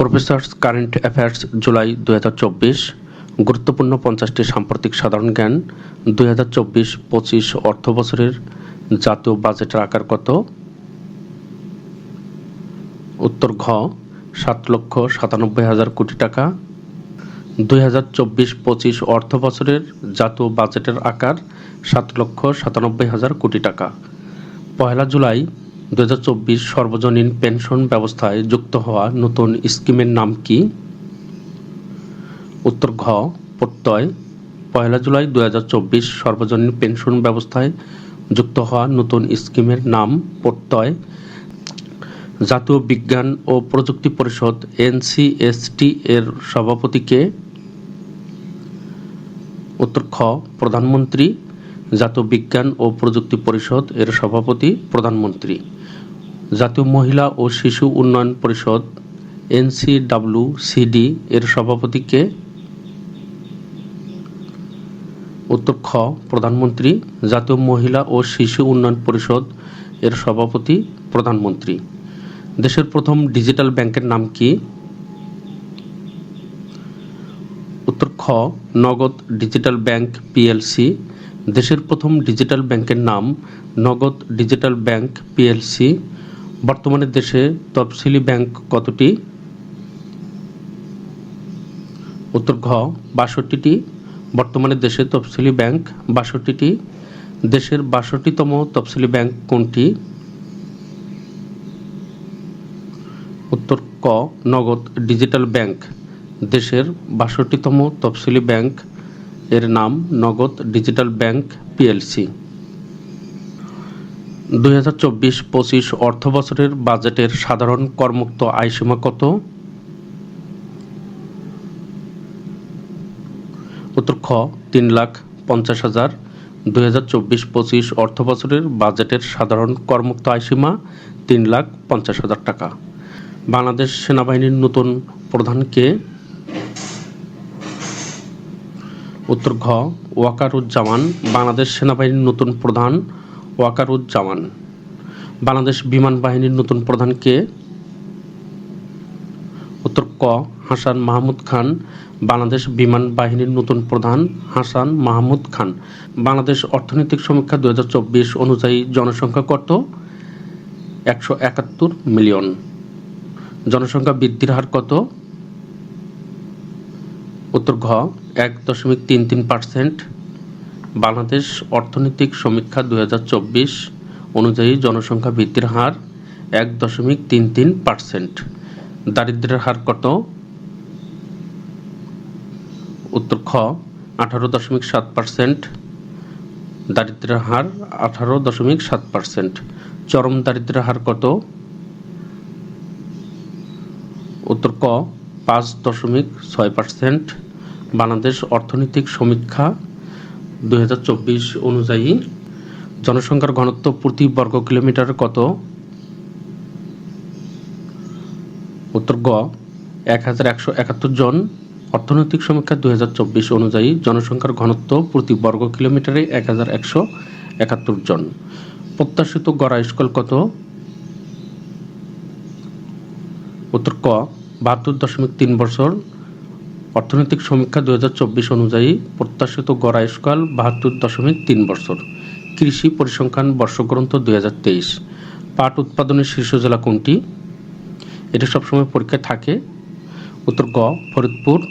Professor's current affairs July দু হাজার চব্বিশ, গুরুত্বপূর্ণ পঞ্চাশটি সাম্প্রতিক সাধারণ জ্ঞান, দুই হাজার চব্বিশ পঁচিশ অর্থ বছরের জাতীয় বাজেটের আকার কত? উত্তর ঘ, সাত লক্ষ সাতানব্বই হাজার কোটি টাকা। দুই হাজার চব্বিশ পঁচিশ অর্থ বছরের জাতীয় বাজেটের আকার, সাত লক্ষ সাতানব্বই হাজার কোটি টাকা। পয়লা জুলাই দু হাজার চব্বিশ সর্বজনীন পেনশন ব্যবস্থায় যুক্ত হওয়া নতুন স্কিমের নাম কি? উত্তর ঘ, প্রত্যয়। পয়লা জুলাই দু হাজার চব্বিশ সর্বজনীন পেনশন ব্যবস্থায় যুক্ত হওয়া নতুন স্কিমের নাম প্রত্যয়। জাতীয় বিজ্ঞান ও প্রযুক্তি পরিষদ এনসিএসটি এর সভাপতিকে উত্তর খ, প্রধানমন্ত্রী। জাতীয় বিজ্ঞান ও প্রযুক্তি পরিষদ এর সভাপতি, প্রধানমন্ত্রী। জাতীয় মহিলা ও শিশু উন্নয়ন পরিষদ এনসিডাব্লিউসিডি এর সভাপতিকে উত্তর খ, প্রধানমন্ত্রী, জাতীয় মহিলা ও শিশু উন্নয়ন পরিষদ এর সভাপতি, প্রধানমন্ত্রী। দেশের প্রথম ডিজিটাল ব্যাংকের নাম কি? উত্তর খ, নগদ ডিজিটাল ব্যাংক পিএলসি দেশের প্রথম ডিজিটাল ব্যাংকের নাম নগদ ডিজিটাল ব্যাংক পিএলসি বর্তমানে দেশে তফসিলি ব্যাংক কতটি? উত্তর ঘ, বাষট্টিটি। বর্তমানে দেশে তফসিলি ব্যাংক বাষট্টিটি। দেশের বাষট্টিতম তফসিলি ব্যাংক কোনটি? উত্তর ক, নগদ ডিজিটাল ব্যাংক। দেশের বাষট্টিতম তফসিলি ব্যাংক, এর নাম নগদ ডিজিটাল ব্যাংক, পিএলসি। দুই হাজার চব্বিশ পঁচিশ অর্থ বছরের বাজেটের সাধারণ করমুক্ত আয়সীমা কত? উত্তর খ, তিন লাখ পঞ্চাশ হাজার দুই হাজার চব্বিশ পঁচিশ অর্থ বছরের বাজেটের সাধারণ করমুক্ত আয়সীমা তিন লাখ পঞ্চাশ হাজার টাকা। বাংলাদেশ সেনাবাহিনীর নতুন প্রধানকে উত্তর ঘ, ওয়াকারুজ্জামান, বাংলাদেশ সেনাবাহিনীর নতুন প্রধান ওয়াকারুজ্জামান। বাংলাদেশ বিমান বাহিনীর নতুন প্রধানকে উত্তর ক, হাসান মাহমুদ খান। বাংলাদেশ বিমান বাহিনীর নতুন প্রধান হাসান মাহমুদ খান। বাংলাদেশ অর্থনৈতিক সমীক্ষা দু হাজার চব্বিশ অনুযায়ী জনসংখ্যা কত? একশো একাত্তর মিলিয়ন। জনসংখ্যা বৃদ্ধির হার কত? উত্তর ঘ, এক দশমিক তিন তিন পার্সেন্ট। বাংলাদেশ অর্থনৈতিক সমীক্ষা দু হাজার চব্বিশ অনুযায়ী জনসংখ্যা বৃদ্ধির হার এক দশমিক তিন তিন পার্সেন্ট। দারিদ্র্যের হার কত? উত্তর খ, আঠারো দশমিক সাত পার্সেন্ট। দারিদ্র্যের হার আঠারো দশমিক সাত পার্সেন্ট। চরম দারিদ্র্যের হার কত? উত্তর ক, পাঁচ দশমিক ছয় পার্সেন্ট। বাংলাদেশ অর্থনৈতিক সমীক্ষা দুই হাজার চব্বিশ অনুযায়ী জনসংখ্যার ঘনত্ব প্রতি বর্গ কিলোমিটার কত? উত্তর গ, এক হাজার একাত্তর জন। অর্থনৈতিক সমীক্ষা দুই হাজার চব্বিশ অনুযায়ী জনসংখ্যার ঘনত্ব প্রতি বর্গ কিলোমিটারে এক হাজার একাত্তর জন। প্রত্যাশিত গড় আয়ুষ্কাল কত? উত্তর ক, বাহাত্তর দশমিক তিন বছর। অর্থনৈতিক সমীক্ষা দু হাজার চব্বিশ অনুযায়ী প্রত্যাশিত গড় আয়ুষ্কাল বাহাত্তর দশমিক তিন বছর। কৃষি পরিসংখ্যান বর্ষগ্রন্থ দুই হাজার তেইশ। পাট উৎপাদনের শীর্ষ জেলা কোনটি? এটি সবসময় পরীক্ষায় থাকে। উত্তর গ, ফরিদপুর।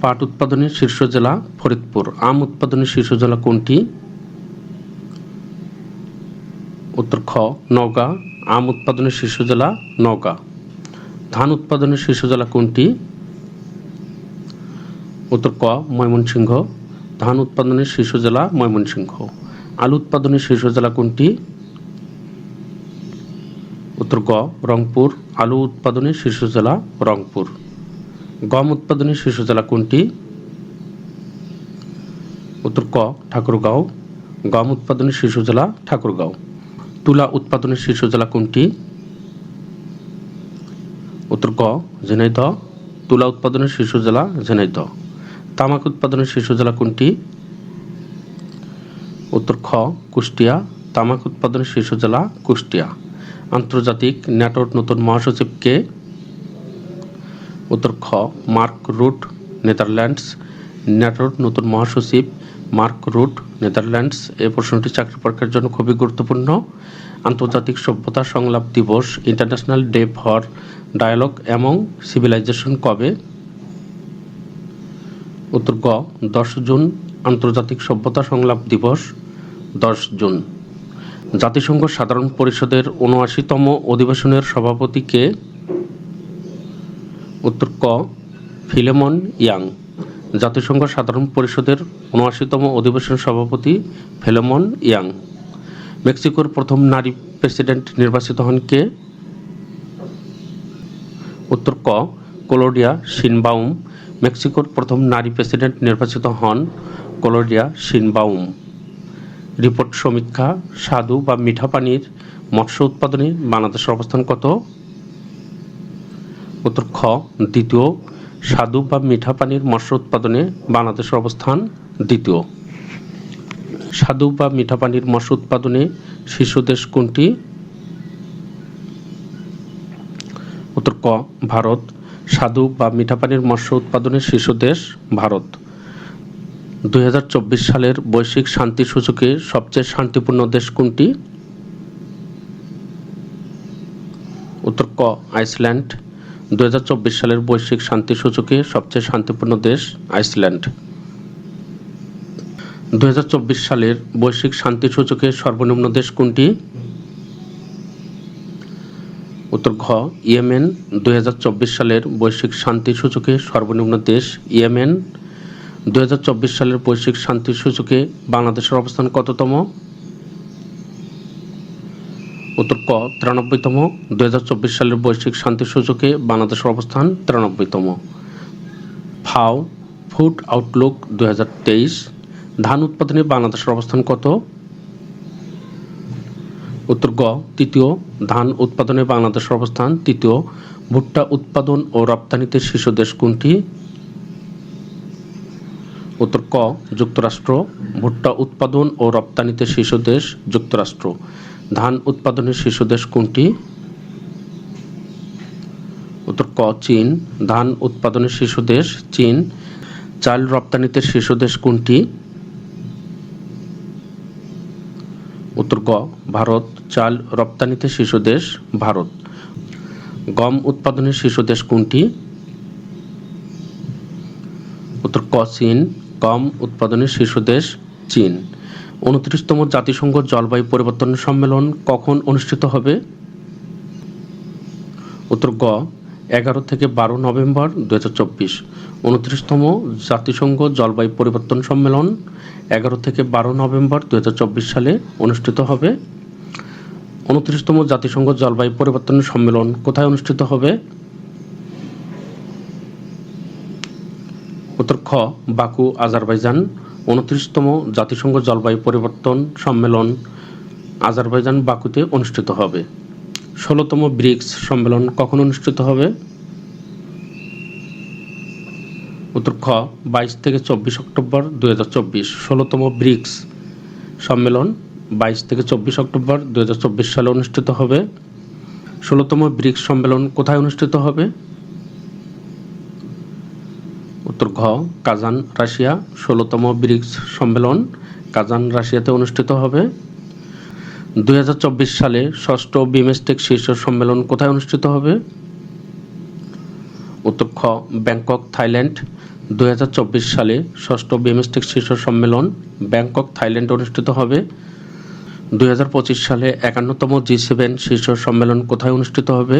পাট উৎপাদনের শীর্ষ জেলা ফরিদপুর। আম উৎপাদনের শীর্ষ জেলা কোনটি? উত্তর খ, নওগাঁ। আম উৎপাদনের শীর্ষ জেলা নওগাঁ। ধান উৎপাদনের শীর্ষ জেলা কোনটি? উত্তর ক, ময়মনসিংহ। ধান উৎপাদনের শীর্ষ জেলা ময়মনসিংহ। আলু উৎপাদনের শীর্ষ জেলা কোনটি? উত্তর গ রংপুর। আলু উৎপাদনের শীর্ষ জেলা রংপুর। গম উৎপাদনের শীর্ষ জেলা কোনটি? উত্তর ক, ঠাকুরগাঁও। গম উৎপাদনের শীর্ষ জেলা ঠাকুরগাঁও। তুলা উৎপাদনের শীর্ষ জেলা কোনটি? উত্তর ক, ঝিনাইদহ। তুলা উৎপাদনের শীর্ষ জেলা ঝিনাইদহ। তামাক উৎপাদনের শীর্ষ জেলা কোনটি? উত্তর খ, কুষ্টিয়া। তামাক উৎপাদনের শীর্ষ জেলা কুষ্টিয়া। আন্তর্জাতিক ন্যাটোর নতুন মহাসচিবকে উত্তর খ, মার্ক রুট, নেদারল্যান্ডস। ন্যাটোর নতুন মহাসচিব মার্ক রুট, নেদারল্যান্ডস। এই প্রশ্নটি চাকরি পরীক্ষার জন্য খুবই গুরুত্বপূর্ণ। আন্তর্জাতিক সভ্যতা সংলাপ দিবস, ইন্টারন্যাশনাল ডে ফর ডায়ালগ এবং সিভিলাইজেশন কবে? উত্তর গ, দশ জুন, আন্তর্জাতিক সভ্যতা সংলাপ দিবস, দশ জুন। জাতিসংঘ সাধারণ পরিষদের উনআশিতম অধিবেশনের সভাপতি কে? উত্তর ক, ফিলেমন ইয়াং। জাতিসংঘ সাধারণ পরিষদের উনআশিতম অধিবেশন সভাপতি ফিলেমন ইয়াং। মেক্সিকোর প্রথম নারী প্রেসিডেন্ট নির্বাচিত হন কে? উত্তর ক কোলোডিয়া শিনবাউম মেক্সিকোর প্রথম নারী প্রেসিডেন্ট নির্বাচিত হন কোলোডিয়া শিনবাউম রিপোর্ট সমীক্ষা, স্বাদু বা মিঠা পানির মৎস্য উৎপাদনে বাংলাদেশের অবস্থান কত? উত্তর খ, দ্বিতীয়, স্বাদু বা মিঠা পানির মৎস্য উৎপাদনে বাংলাদেশের অবস্থান দ্বিতীয়। স্বাদু বা মিঠা পানির মৎস্য উৎপাদনে শীর্ষ দেশ কোনটি? উত্তর ক, ভারত স্বাদু বা মিঠা পানির মৎস্য উৎপাদনের শীর্ষ দেশ ভারত। দু হাজার চব্বিশ সালের বৈশ্বিক শান্তি সূচকে সবচেয়ে শান্তিপূর্ণ দেশ কোনটি? উত্তর ক, আইসল্যান্ড। দুই হাজার চব্বিশ সালের বৈশ্বিক শান্তি সূচকে সবচেয়ে শান্তিপূর্ণ দেশ আইসল্যান্ড। দুই হাজার চব্বিশ সালের বৈশ্বিক শান্তি সূচকে সর্বনিম্ন দেশ কোনটি? উত্তর ঘ, ইয়েমেন দুই হাজার চব্বিশ সালের বৈশ্বিক শান্তি সূচকে সর্বনিম্ন দেশ ইয়েমেন। দুই হাজার চব্বিশ সালের বৈশ্বিক শান্তি সূচকে বাংলাদেশের অবস্থান কততম? উত্তর ক, তিরানব্বইতম। দুই হাজার চব্বিশ সালের বৈশ্বিক শান্তি সূচকে বাংলাদেশের অবস্থান তিরানব্বইতম। ফাও, ফুড আউটলুক, দুই ধান উৎপাদনে বাংলাদেশের অবস্থান কত? উত্তর গ তৃতীয় ধান উৎপাদনে বাংলাদেশের অবস্থান তৃতীয় ভুট্টা উৎপাদন ও রপ্তানিতে শীর্ষ দেশ কোনটি? উত্তর, ক, যুক্তরাষ্ট্র, ভুট্টা উৎপাদন ও রপ্তানিতে শীর্ষ দেশ যুক্তরাষ্ট্র। ধান উৎপাদনের শীর্ষ দেশ কোনটি? উত্তর, ক, চীন। ধান উৎপাদনের শীর্ষ দেশ চীন। চাল রপ্তানিতে শীর্ষ দেশ কোনটি? উত্তর গ ভারত, চাল রপ্তানিতে শীর্ষ দেশ, ভারত। গম উৎপাদনের শীর্ষ দেশ কোনটি? উত্তর ক, চীন। গম উৎপাদনের শীর্ষ দেশ চীন। উনত্রিশতম জাতিসংঘ জলবায়ু পরিবর্তন সম্মেলন কখন অনুষ্ঠিত হবে? উত্তর গ এগারো থেকে বারো নভেম্বর দু হাজার চব্বিশ। উনত্রিশতম জাতিসংঘ জলবায়ু পরিবর্তন সম্মেলন এগারো থেকে বারো নভেম্বর দু হাজার চব্বিশ সালে অনুষ্ঠিত হবে। উনত্রিশতম জাতিসংঘ জলবায়ু পরিবর্তন সম্মেলন কোথায় অনুষ্ঠিত হবে? উত্তর খ, বাকু, আজারবাইজান। উনত্রিশতম জাতিসংঘ জলবায়ু পরিবর্তন সম্মেলন আজারবাইজান বাকুতে অনুষ্ঠিত হবে। ষোলোতম ব্রিক্স সম্মেলন কখন অনুষ্ঠিত হবে? উত্তর খ, বাইশ থেকে চব্বিশ অক্টোবর দু হাজার চব্বিশ। ষোলোতম ব্রিক্স সম্মেলন, বাইশ থেকে চব্বিশ অক্টোবর দু হাজার চব্বিশ সালে অনুষ্ঠিত হবে। ষোলোতম ব্রিক্স সম্মেলন কোথায় অনুষ্ঠিত হবে? উত্তর ঘ, কাজান, রাশিয়া। ষোলোতম ব্রিক্স সম্মেলন কাজান, রাশিয়াতে অনুষ্ঠিত হবে। দুই হাজার চব্বিশ সালে ষষ্ঠ বিমেস্টেক শীর্ষ সম্মেলন কোথায় অনুষ্ঠিত হবে? উত্তর খ, ব্যাংকক, থাইল্যান্ড। দুই হাজার চব্বিশ সালে ষষ্ঠ বিমেস্টেক শীর্ষ সম্মেলন ব্যাংকক, থাইল্যান্ড অনুষ্ঠিত হবে। দুই হাজার পঁচিশ সালে একান্নতম জি সেভেন শীর্ষ সম্মেলন কোথায় অনুষ্ঠিত হবে?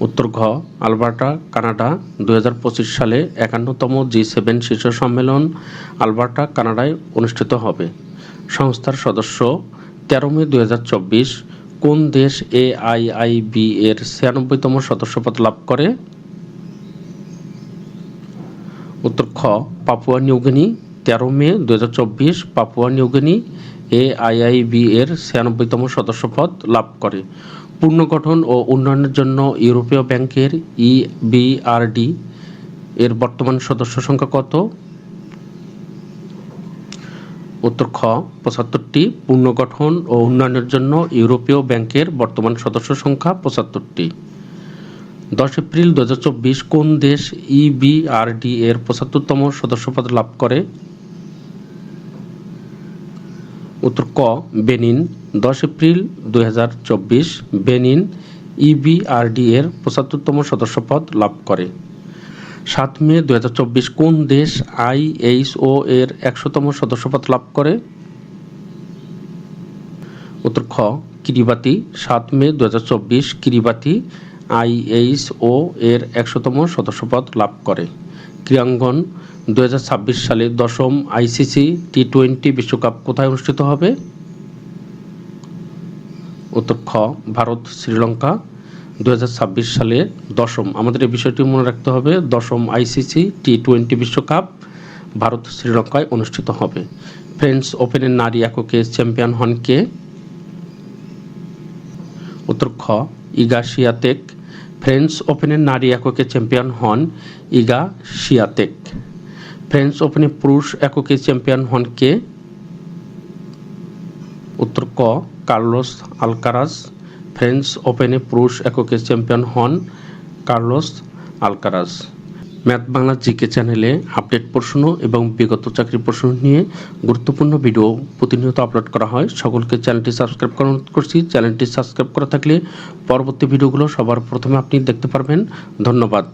উত্তর ঘ, আলবার্টা, কানাডা। দুই হাজার পঁচিশ সালে একান্নতম জি সেভেন শীর্ষ সম্মেলন আলবার্টা, কানাডায় অনুষ্ঠিত হবে। সংস্থার সদস্য। তেরো মে দুই হাজার চব্বিশ কোন দেশ এ আই আই বি এর ছিয়ানব্বইতম সদস্যপদ লাভ করে? উত্তর খ, পাপুয়া নিউগিনি তেরো মে দু হাজার চব্বিশ Papua New Guinea A I I B এর ছিয়ানব্বইতম সদস্যপদ লাভ করে। পুনর্গঠন ও উন্নয়নের জন্য ইউরোপীয় ব্যাংকের ইবিআরডি এর বর্তমান সদস্য সংখ্যা কত? উত্তর খ, পঁচাত্তরটি পুনর্গঠন ও উন্নয়নের জন্য ইউরোপীয় ব্যাংকের বর্তমান সদস্য সংখ্যা পঁচাত্তরটি। দশ এপ্রিল দু হাজার চব্বিশ কোন দেশ ইবিআরডি এর পঁচাত্তরতম সদস্যপদ লাভ করে? উত্তর ক, বেনিন। দশ এপ্রিল দুই হাজার চব্বিশ বেনিন ইবিআরডি এর পঁচাত্তরতম সদস্যপদ লাভ করে। সাত মে দু হাজার চব্বিশ কোন দেশ আইএইচও এর একশোতম সদস্যপদ লাভ করে? উত্তর খ, কিরিবাতি। সাত মে দু হাজার চব্বিশ কিরিবাতি আইএইচও এর একশোতম সদস্যপদ লাভ করে। ক্রীড়াঙ্গন দু হাজার ছাব্বিশ সালে দশম আইসিসি টি টোয়েন্টি বিশ্বকাপ কোথায় অনুষ্ঠিত হবে? উত্তর খ, ভারত, শ্রীলঙ্কা। দু হাজার ছাব্বিশ সালে দশম। আমাদের এই বিষয়টি মনে রাখতে হবে, দশম আইসিসি টি টোয়েন্টি বিশ্বকাপ ভারত শ্রীলঙ্কায় অনুষ্ঠিত হবে। ফ্রেঞ্চ ওপেনের নারী এককে চ্যাম্পিয়ন হন কে? উত্তর খ, ইগা শিয়াতেক। ফ্রেঞ্চ ওপেনের নারী এককে চ্যাম্পিয়ন হন ইগা শিয়াতেক। ফ্রেঞ্চ ওপেনে পুরুষ এককে চ্যাম্পিয়ন হন কে? উত্তর ক, কার্লোস আলকারাজ ফ্রেঞ্চ ওপেনে পুরুষ এককে চ্যাম্পিয়ন হন Carlos Alcaraz math Bangla GK চ্যানেলে আপডেট প্রশ্ন এবং বিগত চাকরি প্রশ্ন নিয়ে গুরুত্বপূর্ণ ভিডিও প্রতিনিয়ত আপলোড করা হয়। সকলকে চ্যানেলটি সাবস্ক্রাইব করছি। চ্যানেলটি সাবস্ক্রাইব করা থাকলে পরবর্তী ভিডিওগুলো সবার প্রথমে আপনি দেখতে পারবেন। ধন্যবাদ।